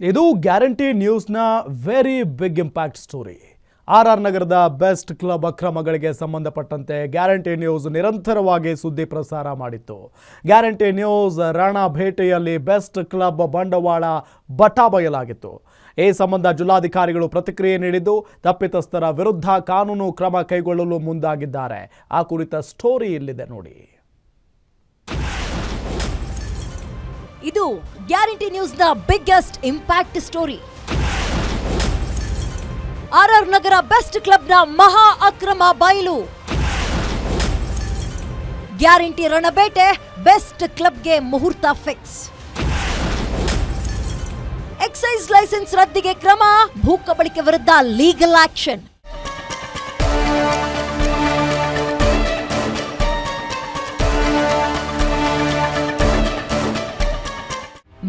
ಇದು guarantee ನ್ಯೂಸ್ನ very big impact story R R ನಗರದ best club ಅಕ್ರಮಗಳಿಗೆ ಸಂಬಂಧಪಟ್ಟಂತೆ ಗ್ಯಾರಂಟಿ ನ್ಯೂಸ್ ನಿರಂತರವಾಗಿ ಸುದ್ದಿ ಪ್ರಸಾರ ಮಾಡಿತ್ತು. ಗ್ಯಾರಂಟಿ ನ್ಯೂಸ್ ರಾಣಾ ಭೇಟಿಯಲ್ಲಿ ಬೆಸ್ಟ್ ಕ್ಲಬ್ ಬಂಡವಾಳ ಬಟಾ ಬಯಲಾಗಿತ್ತು. ಈ ಸಂಬಂಧ ಜಿಲ್ಲಾಧಿಕಾರಿಗಳು ಪ್ರತಿಕ್ರಿಯೆ ನೀಡಿದ್ದು, ತಪ್ಪಿತಸ್ಥರ ವಿರುದ್ಧ ಕಾನೂನು ಕ್ರಮ ಕೈಗೊಳ್ಳಲು ಮುಂದಾಗಿದ್ದಾರೆ. ಆ ಕುರಿತ ಸ್ಟೋರಿ ಇಲ್ಲಿದೆ ನೋಡಿ. ಇದು guarantee ನ್ಯೂಸ್ನ biggest impact story R R Nagar best ಕ್ಲಬ್ನ ಮಹಾ ಅಕ್ರಮ ಬಯಲು. ಗ್ಯಾರಂಟಿ ರಣಬೇಟೆ ಬೆಸ್ಟ್ ಕ್ಲಬ್ಗೆ ಮುಹೂರ್ತ ಫಿಕ್ಸ್ ಎಕ್ಸೈಸ್ ಲೈಸೆನ್ಸ್ ರದ್ದಿಗೆ ಕ್ರಮ ಭೂಕಬಳಿಕೆ ವಿರುದ್ಧ ಲೀಗಲ್ ಆಕ್ಷನ್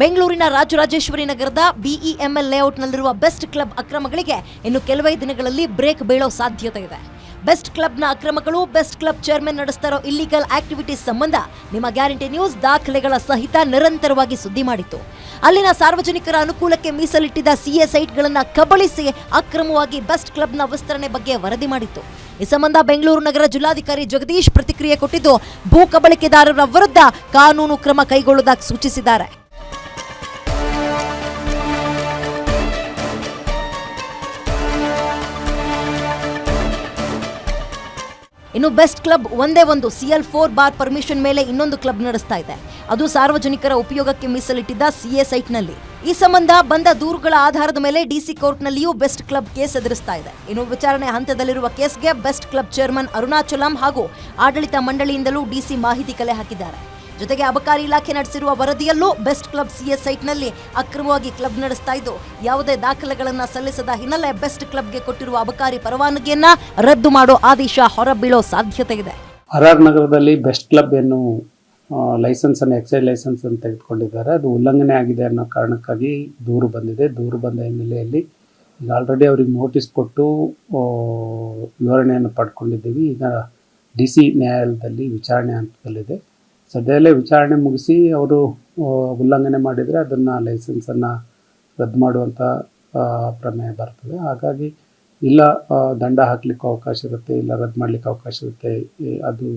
ಬೆಂಗಳೂರಿನ ರಾಜರಾಜೇಶ್ವರಿ ನಗರದ ಬಿಇಎಂಎಲ್ ಲೇಔಟ್ನಲ್ಲಿರುವ ಬೆಸ್ಟ್ ಕ್ಲಬ್ ಅಕ್ರಮಗಳಿಗೆ ಇನ್ನು ಕೆಲವೇ ದಿನಗಳಲ್ಲಿ ಬ್ರೇಕ್ ಬೀಳೋ ಸಾಧ್ಯತೆ ಇದೆ. ಬೆಸ್ಟ್ ಕ್ಲಬ್ನ ಅಕ್ರಮಗಳು ಬೆಸ್ಟ್ ಕ್ಲಬ್ ಚೇರ್ಮನ್ ನಡೆಸ್ತಾ ಇರೋ ಇಲ್ಲಿಗಲ್ ಆಕ್ಟಿವಿಟೀಸ್ ಸಂಬಂಧ ನಿಮ್ಮ ಗ್ಯಾರಂಟಿ ನ್ಯೂಸ್ ದಾಖಲೆಗಳ ಸಹಿತ ನಿರಂತರವಾಗಿ ಸುದ್ದಿ ಮಾಡಿತ್ತು. ಅಲ್ಲಿನ ಸಾರ್ವಜನಿಕರ ಅನುಕೂಲಕ್ಕೆ ಮೀಸಲಿಟ್ಟಿದ್ದ ಸಿಎ ಸೈಟ್ಗಳನ್ನು ಕಬಳಿಸಿ ಅಕ್ರಮವಾಗಿ ಬೆಸ್ಟ್ ಕ್ಲಬ್ನ ವಿಸ್ತರಣೆ ಬಗ್ಗೆ ವರದಿ ಮಾಡಿತ್ತು. ಈ ಸಂಬಂಧ ಬೆಂಗಳೂರು ನಗರ ಜಿಲ್ಲಾಧಿಕಾರಿ ಜಗದೀಶ್ ಪ್ರತಿಕ್ರಿಯೆ ಕೊಟ್ಟಿದ್ದು ಭೂ ಕಬಳಿಕೆದಾರರ ವಿರುದ್ಧ ಕಾನೂನು ಕ್ರಮ ಕೈಗೊಳ್ಳುವುದಾಗಿ ಸೂಚಿಸಿದ್ದಾರೆ. ಇನ್ನು ಬೆಸ್ಟ್ ಕ್ಲಬ್ ಒಂದೇ ಒಂದು ಸಿಎಲ್ ಫೋರ್ ಬಾರ್ ಪರ್ಮಿಷನ್ ಮೇಲೆ ಇನ್ನೊಂದು ಕ್ಲಬ್ ನಡೆಸ್ತಾ ಇದೆ. ಅದು ಸಾರ್ವಜನಿಕರ ಉಪಯೋಗಕ್ಕೆ ಮೀಸಲಿಟ್ಟಿದ್ದ ಸಿಎ ಸೈಟ್ನಲ್ಲಿ. ಈ ಸಂಬಂಧ ಬಂದ ದೂರುಗಳ ಆಧಾರದ ಮೇಲೆ ಡಿಸಿ ಕೋರ್ಟ್ನಲ್ಲಿಯೂ ಬೆಸ್ಟ್ ಕ್ಲಬ್ ಕೇಸ್ ಎದುರಿಸ್ತಾ ಇದೆ. ಇನ್ನು ವಿಚಾರಣೆ ಹಂತದಲ್ಲಿರುವ ಕೇಸ್ಗೆ ಬೆಸ್ಟ್ ಕ್ಲಬ್ ಚೇರ್ಮನ್ ಅರುಣಾಚಲಂ ಹಾಗೂ ಆಡಳಿತ ಮಂಡಳಿಯಿಂದಲೂ ಡಿಸಿ ಮಾಹಿತಿ ಕಲೆ ಹಾಕಿದ್ದಾರೆ. ಜೊತೆಗೆ ಅಬಕಾರಿ ಇಲಾಖೆ ನಡೆಸಿರುವ ವರದಿಯಲ್ಲೂ ಬೆಸ್ಟ್ ಕ್ಲಬ್ ಸಿಎಸ್ ಸೈಟ್ನಲ್ಲಿ ಅಕ್ರಮವಾಗಿ ಕ್ಲಬ್ ನಡೆಸ್ತಾ ಇದ್ದು, ಯಾವುದೇ ದಾಖಲೆಗಳನ್ನು ಸಲ್ಲಿಸದ ಹಿನ್ನೆಲೆ ಬೆಸ್ಟ್ ಕ್ಲಬ್ಗೆ ಕೊಟ್ಟಿರುವ ಅಬಕಾರಿ ಪರವಾನಗಿಯನ್ನ ರದ್ದು ಮಾಡೋ ಆದೇಶ ಹೊರಬೀಳೋ ಸಾಧ್ಯತೆ ಇದೆ. ಆರ್ ನಗರದಲ್ಲಿ ಬೆಸ್ಟ್ ಕ್ಲಬ್ ಏನು ಲೈಸೆನ್ಸ್ ಅನ್ನು, ಎಕ್ಸೈಡ್ ಲೈಸೆನ್ಸ್ ಅನ್ನು ತೆಗೆದುಕೊಂಡಿದ್ದಾರೆ. ಅದು ಉಲ್ಲಂಘನೆ ಆಗಿದೆ ಅನ್ನೋ ಕಾರಣಕ್ಕಾಗಿ ದೂರು ಬಂದಿದೆ. ದೂರು ಬಂದ ಹಿನ್ನೆಲೆಯಲ್ಲಿ ಈಗ ಆಲ್ರೆಡಿ ಅವ್ರಿಗೆ ನೋಟಿಸ್ ಕೊಟ್ಟು ವಿವರಣೆಯನ್ನು ಪಡ್ಕೊಂಡಿದ್ದೀವಿ. ಈಗ ಡಿ ಸಿ ನ್ಯಾಯಾಲಯದಲ್ಲಿ ವಿಚಾರಣೆ ಹಂತದಲ್ಲಿದೆ. ಸದ್ಯದಲ್ಲೇ ವಿಚಾರಣೆ ಮುಗಿಸಿ ಅವರು ಉಲ್ಲಂಘನೆ ಮಾಡಿದರೆ ಅದನ್ನು ಲೈಸೆನ್ಸನ್ನು ರದ್ದು ಮಾಡುವಂಥ ಪ್ರಮೇಯ ಬರ್ತದೆ. ಹಾಗಾಗಿ ಇಲ್ಲ ದಂಡ ಹಾಕ್ಲಿಕ್ಕೆ ಅವಕಾಶ ಇರುತ್ತೆ, ಇಲ್ಲ ರದ್ದು ಮಾಡಲಿಕ್ಕೆ ಅವಕಾಶ ಇರುತ್ತೆ ಅದು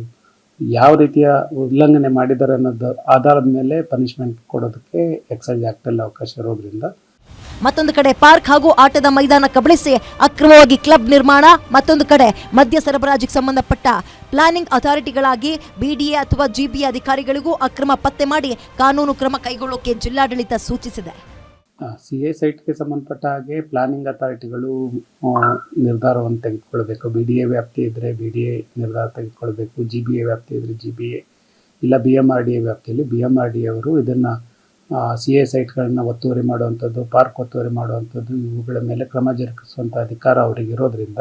ಯಾವ ರೀತಿಯ ಉಲ್ಲಂಘನೆ ಮಾಡಿದ್ದಾರೆ ಅನ್ನೋದು ಆಧಾರದ ಮೇಲೆ ಪನಿಷ್ಮೆಂಟ್ ಕೊಡೋದಕ್ಕೆ ಎಕ್ಸೈಸ್ ಆ್ಯಕ್ಟಲ್ಲಿ ಅವಕಾಶ ಇರೋದ್ರಿಂದ ಮತ್ತೊಂದು ಕಡೆ ಪಾರ್ಕ್ ಹಾಗೂ ಆಟದ ಮೈದಾನ ಕಬಳಿಸಿ ಅಕ್ರಮವಾಗಿ ಕ್ಲಬ್ ನಿರ್ಮಾಣ, ಮತ್ತೊಂದು ಕಡೆ ಮದ್ಯ ಸರಬರಾಜಿಗೆ ಸಂಬಂಧಪಟ್ಟ ಪ್ಲಾನಿಂಗ್ ಅಥಾರಿಟಿಗಳಾಗಿ ಬಿಡಿಎ ಅಥವಾ ಜಿಬಿಎ ಅಧಿಕಾರಿಗಳಿಗೂ ಅಕ್ರಮ ಪತ್ತೆ ಮಾಡಿ ಕಾನೂನು ಕ್ರಮ ಕೈಗೊಳ್ಳೋಕೆ ಜಿಲ್ಲಾಡಳಿತ ಸೂಚಿಸಿದೆ. ಸಿ ಎ ಸೈಟ್ಗೆ ಸಂಬಂಧಪಟ್ಟ ಹಾಗೆ ಪ್ಲಾನಿಂಗ್ ಅಥಾರಿಟಿಗಳು ನಿರ್ಧಾರವನ್ನು ತೆಗೆದುಕೊಳ್ಬೇಕು ಬಿ ಡಿ ಎ ವ್ಯಾಪ್ತಿ ಇದ್ದರೆ ಬಿ ಡಿ ಎ ನಿರ್ಧಾರ ತೆಗೆದುಕೊಳ್ಬೇಕು ಜಿ ಬಿ ಎ ವ್ಯಾಪ್ತಿ ಇದ್ದರೆ ಜಿ ಬಿ ಎ ಇಲ್ಲ B M R D A ವ್ಯಾಪ್ತಿಯಲ್ಲಿ ಬಿ ಎಂ ಆರ್ ಡಿ ಅವರು ಇದನ್ನು ಸಿ ಎ ಸೈಟ್ಗಳನ್ನು ಒತ್ತುವರಿ ಮಾಡುವಂಥದ್ದು, ಪಾರ್ಕ್ ಒತ್ತುವರಿ ಮಾಡುವಂಥದ್ದು, ಇವುಗಳ ಮೇಲೆ ಕ್ರಮ ಜರುಗಿಸುವಂಥ ಅಧಿಕಾರ ಅವರಿಗೆ ಇರೋದ್ರಿಂದ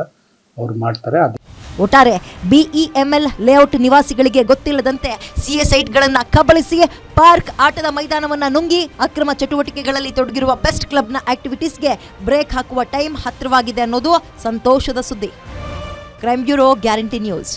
ಅವರು ಮಾಡ್ತಾರೆ. ಅದು ಒಟ್ಟಾರೆ ಬಿಇಎಂಎಲ್ ಲೇಔಟ್ ನಿವಾಸಿಗಳಿಗೆ ಗೊತ್ತಿಲ್ಲದಂತೆ ಸಿಎ ಸೈಟ್ಗಳನ್ನು ಕಬಳಿಸಿ ಪಾರ್ಕ್ ಆಟದ ಮೈದಾನವನ್ನ ನುಂಗಿ ಅಕ್ರಮ ಚಟುವಟಿಕೆಗಳಲ್ಲಿ ತೊಡಗಿರುವ ಬೆಸ್ಟ್ ಕ್ಲಬ್ನ ಆಕ್ಟಿವಿಟೀಸ್ಗೆ ಬ್ರೇಕ್ ಹಾಕುವ ಟೈಮ್ ಹತ್ತಿರವಾಗಿದೆ ಅನ್ನೋದು ಸಂತೋಷದ ಸುದ್ದಿ. Crime bureau, guarantee news.